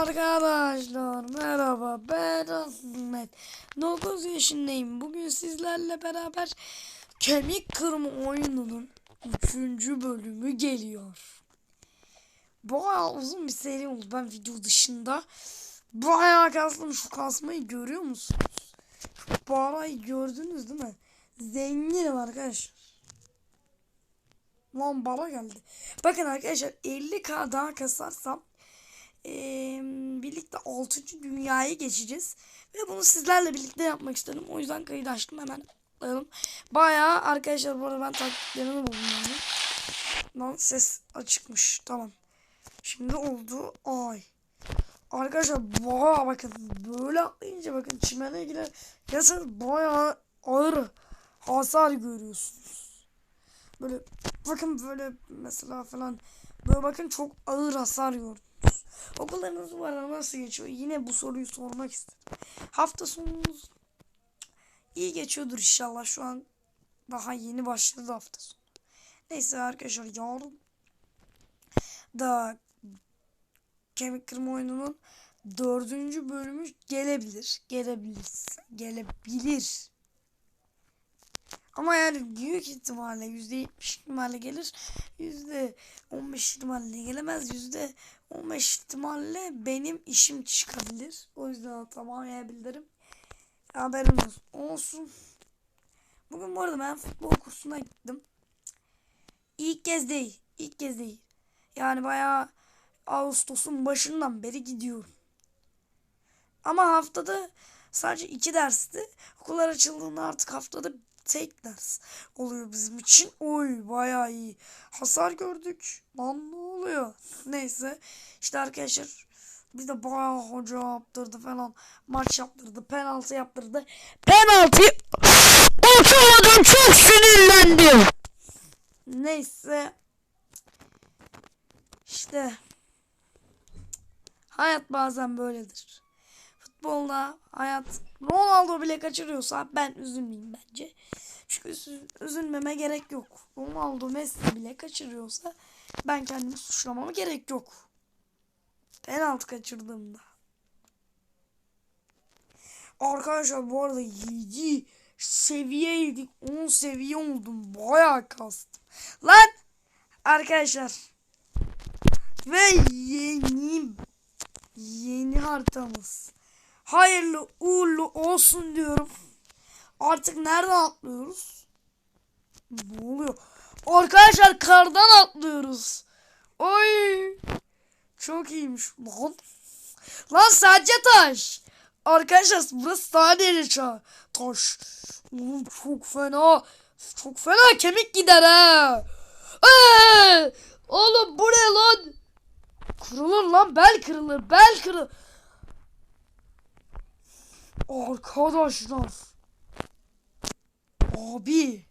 Arkadaşlar merhaba ben Ahmet 9 yaşındayım bugün sizlerle beraber kemik kırma oyununun 3. bölümü geliyor Bayağı uzun bir seri oldu ben video dışında Bayağı kastım şu kasmayı görüyor musunuz? Şu parayı gördünüz değil mi? Zenginim arkadaşlar Lan bana geldi. Bakın arkadaşlar 50k daha kasarsam eee, birlikte 6. dünyaya geçeceğiz. Ve bunu sizlerle birlikte yapmak istedim. O yüzden kayıt açtım hemen. Bakalım. Bayağı arkadaşlar bu arada ben taktiklerini buldum yani. Lan ses açıkmış. Tamam. Şimdi oldu. Ay. Arkadaşlar bayağı bakın böyle atlayınca bakın çimene girer. Gerçekten bayağı ağır hasar görüyorsunuz. Böyle bakın böyle mesela falan böyle bakın çok ağır hasar gördünüz. Okullarınız var ama nasıl geçiyor? Yine bu soruyu sormak istedim. Hafta sonunuz iyi geçiyordur inşallah. Şu an daha yeni başladı hafta sonu. Neyse arkadaşlar yarın da kemik kırma oyununun dördüncü bölümü gelebilir. Gelebilir. Gelebilir. Ama yani büyük ihtimalle %70 ihtimalle gelir. %15 ihtimalle gelemez. %15 ihtimalle benim işim çıkabilir. O yüzden tamamayabilirim. Haberiniz olsun. Bugün bu arada ben futbol kursuna gittim. İlk kez değil. ilk kez değil. Yani bayağı Ağustos'un başından beri gidiyorum. Ama haftada sadece iki dersti. Okullar açıldığında artık haftada tek ders oluyor bizim için. Oy bayağı iyi. Hasar gördük. Lan ne oluyor? Neyse. işte arkadaşlar biz de bayağı hoca yaptırdı falan. Maç yaptırdı. Penaltı yaptırdı. Penaltı atamadım. Çok sinirlendim. Neyse. İşte hayat bazen böyledir. Futbolda hayat Ronaldo bile kaçırıyorsa ben üzülmeyeyim bence. Çünkü üzü- üzülmeme gerek yok. Ronaldo Messi bile kaçırıyorsa ben kendimi suçlamama gerek yok. Penaltı kaçırdığımda. Arkadaşlar bu arada 7 seviyeydik. 10 seviye oldum. Bayağı kastım. Lan arkadaşlar ve yeni yeni haritamız. Hayırlı uğurlu olsun diyorum. Artık nereden atlıyoruz? Ne oluyor? Arkadaşlar kardan atlıyoruz. Oy. Çok iyiymiş. Lan. Lan sadece taş. Arkadaşlar burası sadece ça- taş. Oğlum çok fena. Çok fena kemik gider ha. Ee, oğlum bu ne lan? Kırılır lan bel kırılır bel kırılır. Arkadaşlar. Abi.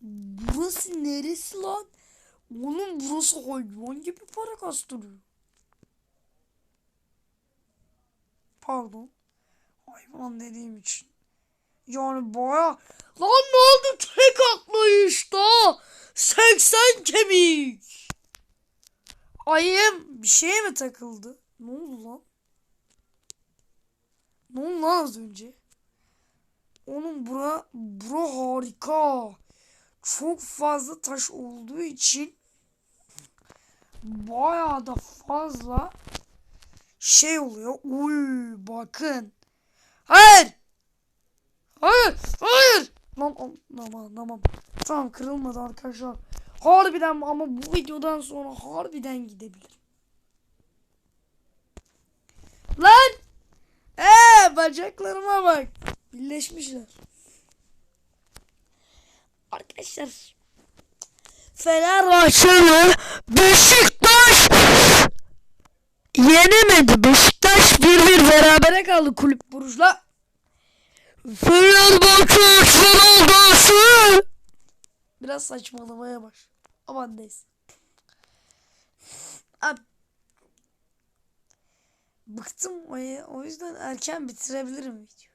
Burası neresi lan? Oğlum burası hayvan gibi para kastırıyor. Pardon. Hayvan dediğim için. Yani baya... Lan ne oldu tek atlayışta? 80 kemik. Ayım bir şeye mi takıldı? Ne oldu lan? Ne oldu lan az önce? Onun bura, bura harika. Çok fazla taş olduğu için bayağı da fazla şey oluyor. Uy bakın. Hayır. Hayır. Hayır. Lan al- tamam tamam. Kırılmadı arkadaşlar. Harbiden ama bu videodan sonra harbiden gidebilir. Lan! Bacaklarıma bak. Birleşmişler. Arkadaşlar. Fenerbahçe Beşiktaş yenemedi. Beşiktaş 1-1 berabere kaldı kulüp Buruj'la. Fenerbahçe Fenerbahçe Biraz saçmalamaya baş. Aman neyse. Abi Bıktım o, yüzden erken bitirebilirim videoyu.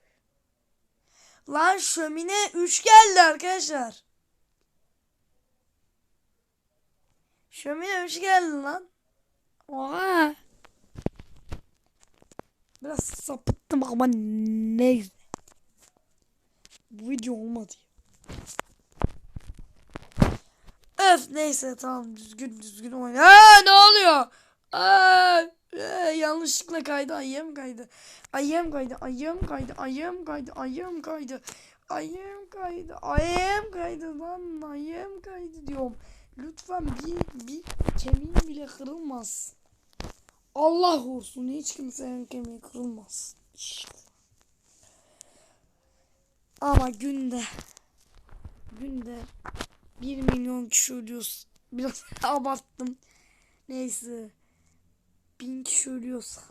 Lan şömine 3 geldi arkadaşlar. Şömine 3 geldi lan. Oha. Biraz sapıttım ama neyse. Bu video olmadı. Öf neyse tamam düzgün düzgün oyna. Aa, ne ee, yanlışlıkla kaydı ayağım kaydı. Ayağım kaydı ayağım kaydı ayağım kaydı ayağım kaydı. Ayağım kaydı ayağım kaydı lan ayağım kaydı diyorum. Lütfen bir, bir kemiğim bile kırılmaz. Allah olsun hiç kimsenin kemiği kırılmaz. Ama günde günde 1 milyon kişi ölüyoruz. Biraz abarttım. Neyse. Bin kişi ölüyorsa.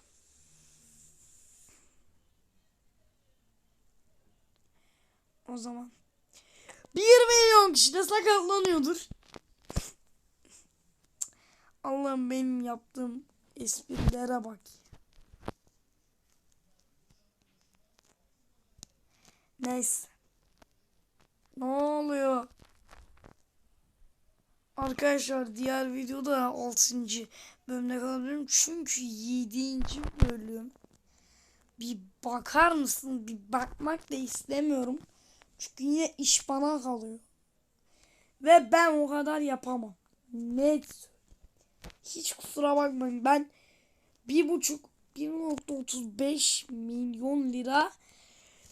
O zaman 1 milyon kişi de sakatlanıyordur. Allah'ım benim yaptığım esprilere bak. Neyse. Ne oluyor? Arkadaşlar diğer videoda 6. bölümde kalabilirim. Çünkü 7. bölüm. Bir bakar mısın? Bir bakmak da istemiyorum. Çünkü yine iş bana kalıyor. Ve ben o kadar yapamam. Net. Hiç kusura bakmayın. Ben bir buçuk 1.35 milyon lira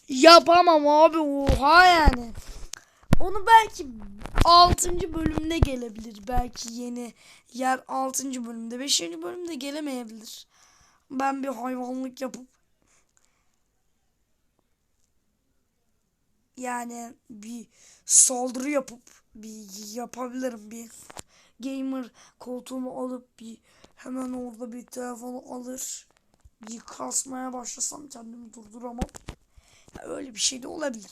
yapamam abi. Oha yani. Onu belki 6. bölümde gelebilir. Belki yeni yer 6. bölümde. 5. bölümde gelemeyebilir. Ben bir hayvanlık yapıp yani bir saldırı yapıp bir yapabilirim bir gamer koltuğumu alıp bir hemen orada bir telefonu alır bir kasmaya başlasam kendimi durduramam. Öyle bir şey de olabilir.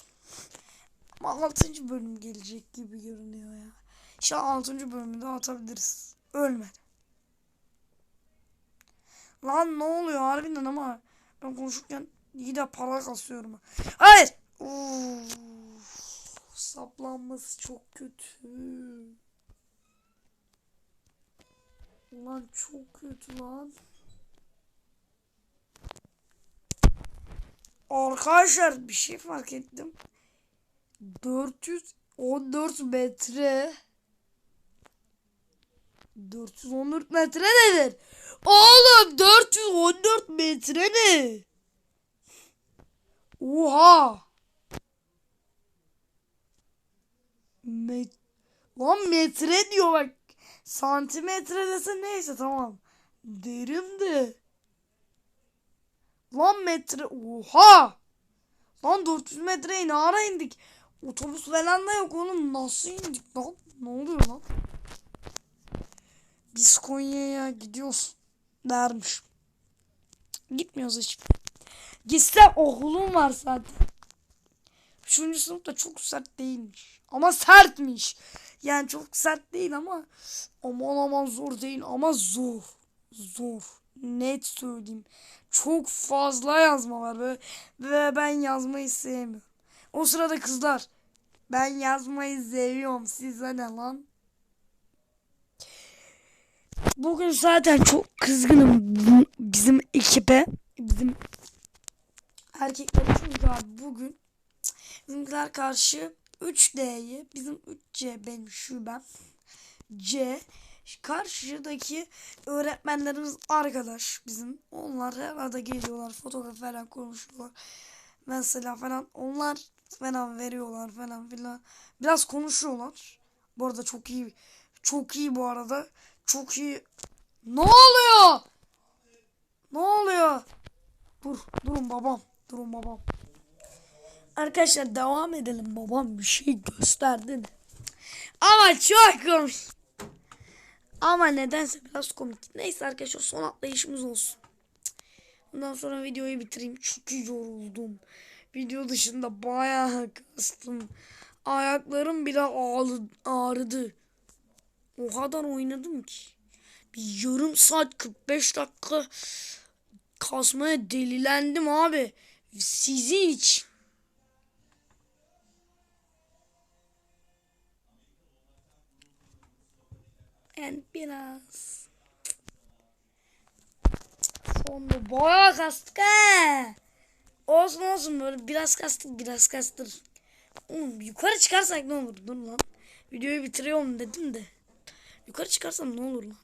Ama 6. bölüm gelecek gibi görünüyor ya. İnşallah 6. bölümde atabiliriz. Ölme. Lan ne oluyor harbiden ama ben konuşurken iyi de para kasıyorum. Hayır. Uf, saplanması çok kötü. Ulan çok kötü lan. Arkadaşlar bir şey fark ettim. 414 metre 414 metre nedir? Oğlum 414 metre ne? Oha. Met Lan metre diyor bak. Santimetre dese neyse tamam. Derim de. Lan metre. Oha. Lan 400 metreye ne ara indik? Otobüs falan da yok oğlum. Nasıl indik lan? Ne oluyor lan? Biz Konya'ya gidiyoruz dermiş. Gitmiyoruz hiç. Gitsem okulum var zaten. Üçüncü sınıfta çok sert değilmiş. Ama sertmiş. Yani çok sert değil ama aman aman zor değil ama zor. Zor. Net söyleyeyim. Çok fazla yazma var ve, ve ben yazmayı sevmiyorum. O sırada kızlar ben yazmayı seviyorum. Size ne lan? Bugün zaten çok kızgınım bizim ekibe. Bizim erkekler çünkü abi bugün bizimkiler karşı 3D'yi bizim 3C benim şubem C karşıdaki öğretmenlerimiz arkadaş bizim. Onlar arada geliyorlar fotoğraf falan konuşuyorlar. Mesela falan onlar falan veriyorlar falan filan. Biraz konuşuyorlar. Bu arada çok iyi. Çok iyi bu arada. Çok iyi. Ne oluyor? Ne oluyor? Dur, durun babam. Durun babam. Arkadaşlar devam edelim. Babam bir şey gösterdi. Ama çok komik. Ama nedense biraz komik. Neyse arkadaşlar son atlayışımız olsun. Ondan sonra videoyu bitireyim. Çünkü yoruldum. Video dışında bayağı kastım. Ayaklarım bile ağrıdı. O kadar oynadım ki. Bir yarım saat 45 dakika kasmaya delilendim abi. Sizin için. Yani biraz Sonunda bayağı kastık he. Olsun olsun böyle biraz kastık biraz kastık. Oğlum yukarı çıkarsak ne olur? Dur lan. Videoyu bitiriyorum dedim de. Yukarı çıkarsam ne olur lan?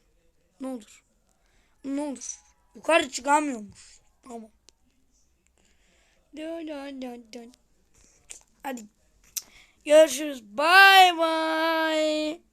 Ne olur? Ne olur? Yukarı çıkamıyormuş. Tamam. Hadi. Görüşürüz. Bye bye.